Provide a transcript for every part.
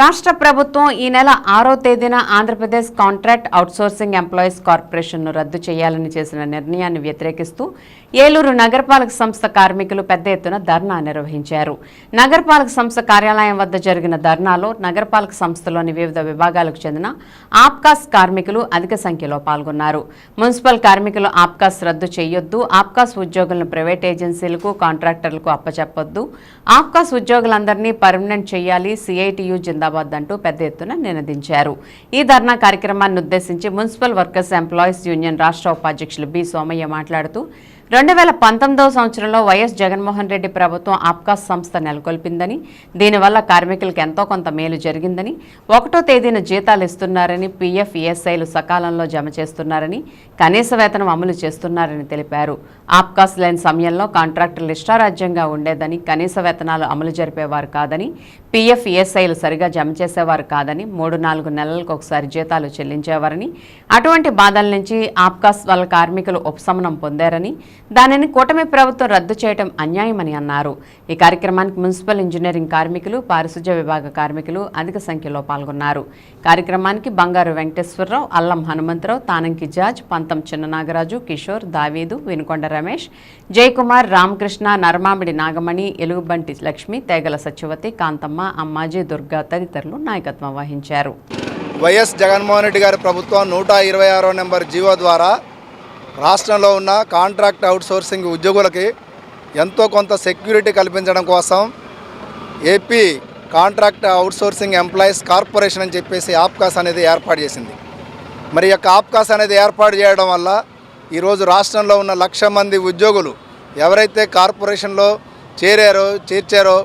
రాష్ట్ర ప్రభుత్వం ఈ నెల ఆరో తేదీన ఆంధ్రప్రదేశ్ కాంట్రాక్ట్ అవుట్సోర్సింగ్ ఎంప్లాయీస్ కార్పొరేషన్ను రద్దు చేయాలని చేసిన నిర్ణయాన్ని వ్యతిరేకిస్తూ ఏలూరు నగరపాలక సంస్థ కార్మికులు పెద్ద ఎత్తున ధర్నా నిర్వహించారు. నగరపాలక సంస్థ కార్యాలయం వద్ద జరిగిన ధర్నాలో నగరపాలక సంస్థలోని వివిధ విభాగాలకు చెందిన ఆప్కాస్ కార్మికులు అధిక సంఖ్యలో పాల్గొన్నారు. మున్సిపల్ కార్మికులు ఆప్కాస్ రద్దు చేయొద్దు ఆప్కాస్ ఉద్యోగులను ప్రైవేట్ ఏజెన్సీలకు కాంట్రాక్టర్లకు అప్పచెప్పొద్దు. ఆప్కాస్ ఉద్యోగులందరినీ పర్మనెంట్ చేయాలి సిఐటియు జిందాబాద్ అంటూ పెద్ద ఎత్తున నినదించారు. ఈ ధర్నా కార్యక్రమాన్ని ఉద్దేశించి మున్సిపల్ వర్కర్స్ ఎంప్లాయీస్ యూనియన్ రాష్ట్ర ఉపాధ్యక్షులు బి సోమయ్య మాట్లాడుతూ రెండు వేల పంతొమ్మిదవ సంవత్సరంలో వైఎస్ జగన్మోహన్ రెడ్డి ప్రభుత్వం ఆప్కాస్ సంస్థ నెలకొల్పిందని దీనివల్ల కార్మికులకు ఎంతో కొంత మేలు జరిగిందని ఒకటో తేదీన జీతాలు ఇస్తున్నారని పీఎఫ్ ఈఎస్ఐలు సకాలంలో జమ చేస్తున్నారని కనీస వేతనం అమలు చేస్తున్నారని తెలిపారు. ఆప్కాస్ లేని సమయంలో కాంట్రాక్టర్లు ఇష్టారాజ్యంగా ఉండేదని కనీస వేతనాలు అమలు జరిపేవారు కాదని పీఎఫ్ ఈఎస్ఐలు సరిగా జమ చేసేవారు కాదని మూడు నాలుగు నెలలకు ఒకసారి జీతాలు చెల్లించేవారని అటువంటి బాధల నుంచి ఆప్కాస్ వాళ్ళ కార్మికులు ఉపశమనం పొందారని దానిని కూటమి ప్రభుత్వం రద్దు చేయడం అన్యాయమని అన్నారు. ఈ కార్యక్రమానికి మున్సిపల్ ఇంజనీరింగ్ కార్మికులు పారిశుధ్య విభాగ కార్మికులు అధిక సంఖ్యలో పాల్గొన్నారు. కార్యక్రమానికి బంగారు వెంకటేశ్వరరావు అల్లం హనుమంతరావు తానంకి జాజ్ పంతం చిన్ననాగరాజు కిషోర్ దావీదు వినుకొండ రమేష్ జయకుమార్ రామకృష్ణ నర్మామిడి నాగమణి ఎలుగుబంటి లక్ష్మి తేగల సత్యవతి కాంతమ్మ అమ్మాజీ దుర్గా తదితరులు నాయకత్వం వహించారు. వైఎస్ జగన్మోహన్ రెడ్డి గారి ప్రభుత్వం నూట ఇరవై ఆరో నెంబర్ జీవో ద్వారా రాష్ట్రంలో ఉన్న కాంట్రాక్ట్ అవుట్సోర్సింగ్ ఉద్యోగులకి ఎంతో కొంత సెక్యూరిటీ కల్పించడం కోసం AP contract outsourcing employees corporation అని చెప్పేసి ఆప్కాస్ అనేది ఏర్పాటు చేసింది. మరి యొక్క ఆప్కాస్ అనేది ఏర్పాటు చేయడం వల్ల ఈరోజు రాష్ట్రంలో ఉన్న లక్ష మంది ఉద్యోగులు ఎవరైతే కార్పొరేషన్లో చేరారో చేర్చారో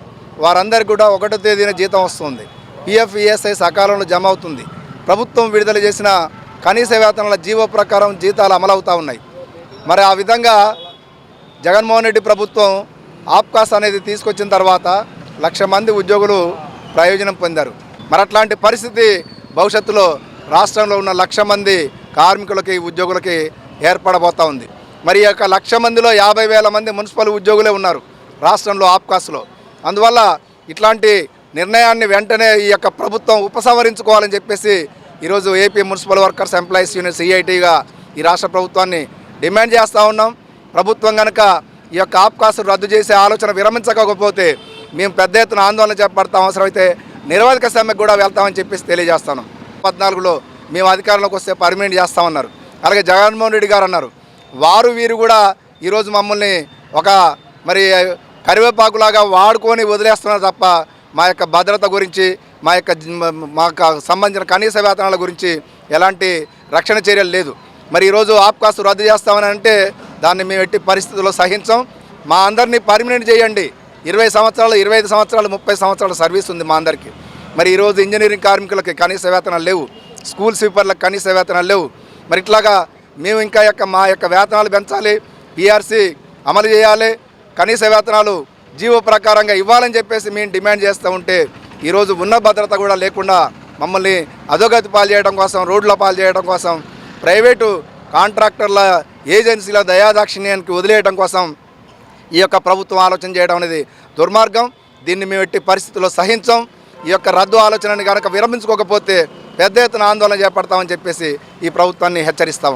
వారందరికీ కూడా ఒకటో తేదీన జీతం వస్తుంది. పిఎఫ్ ఈఎస్ఐ సకాలంలో జమ అవుతుంది. ప్రభుత్వం విడుదల చేసిన కనీస వేతనాల జీవో ప్రకారం జీతాలు అమలవుతూ ఉన్నాయి. మరి ఆ విధంగా జగన్మోహన్ రెడ్డి ప్రభుత్వం ఆప్కాస్ అనేది తీసుకొచ్చిన తర్వాత లక్ష మంది ఉద్యోగులు ప్రయోజనం పొందారు. మరి అట్లాంటి పరిస్థితి భవిష్యత్తులో రాష్ట్రంలో ఉన్న లక్ష మంది కార్మికులకి ఉద్యోగులకి ఏర్పడబోతూ ఉంది. మరి ఈ యొక్క లక్ష మందిలో యాభై వేల మంది మున్సిపల్ ఉద్యోగులే ఉన్నారు రాష్ట్రంలో ఆప్కాస్లో అందువల్ల ఇట్లాంటి నిర్ణయాన్ని వెంటనే ఈ యొక్క ప్రభుత్వం ఉపసంహరించుకోవాలని చెప్పేసి ఈరోజు AP municipal workers employees union సిఐటిగా ఈ రాష్ట్ర ప్రభుత్వాన్ని డిమాండ్ చేస్తూ ఉన్నాం. ప్రభుత్వం కనుక ఈ యొక్క ఆప్కాసు రద్దు చేసే ఆలోచన విరమించకపోతే మేము పెద్ద ఎత్తున ఆందోళన చేపడతాం అవసరమైతే నిరవధిక సమ్మెకు కూడా వెళ్తామని చెప్పేసి తెలియజేస్తాను. పద్నాలుగులో మేము అధికారంలోకి వస్తే పర్మినెంట్ చేస్తామన్నారు అలాగే జగన్మోహన్ రెడ్డి గారు అన్నారు వారు వీరు కూడా ఈరోజు మమ్మల్ని ఒక మరి కరివేపాకులాగా వాడుకొని వదిలేస్తున్నారు తప్ప మా యొక్క భద్రత గురించి మా యొక్క మాకు సంబంధించిన కనీస వేతనాల గురించి ఎలాంటి రక్షణ చర్యలు లేదు. మరి ఈరోజు ఆప్కాసు రద్దు చేస్తామని అంటే దాన్ని మేము ఎట్టి పరిస్థితుల్లో సహించాం. మా అందరినీ పర్మినెంట్ చేయండి. ఇరవై సంవత్సరాలు ఇరవై ఐదు సంవత్సరాలు ముప్పై సంవత్సరాల సర్వీస్ ఉంది మా అందరికీ. మరి ఈరోజు ఇంజనీరింగ్ కార్మికులకి కనీస వేతనాలు లేవు. స్కూల్ స్వీపర్లకు కనీస వేతనాలు లేవు. మరి ఇట్లాగా మేము ఇంకా యొక్క మా యొక్క వేతనాలు పెంచాలి. పిఆర్సీ అమలు చేయాలి. కనీస వేతనాలు జీవో ప్రకారంగా ఇవ్వాలని చెప్పేసి మేము డిమాండ్ చేస్తూ ఉంటే ఈరోజు ఉన్న భద్రత కూడా లేకుండా మమ్మల్ని అధోగతి పాలు చేయడం కోసం రోడ్ల పాలు చేయడం కోసం ప్రైవేటు కాంట్రాక్టర్ల ఏజెన్సీల దయాదాక్షిణ్యానికి వదిలేయడం కోసం ఈ యొక్క ప్రభుత్వం ఆలోచన చేయడం అనేది దుర్మార్గం. దీన్ని మేము ఎట్టి పరిస్థితుల్లో సహించం. ఈ యొక్క రద్దు ఆలోచనని కనుక విరమించుకోకపోతే పెద్ద ఎత్తున ఆందోళన చేపడతామని చెప్పేసి ఈ ప్రభుత్వాన్ని హెచ్చరిస్తా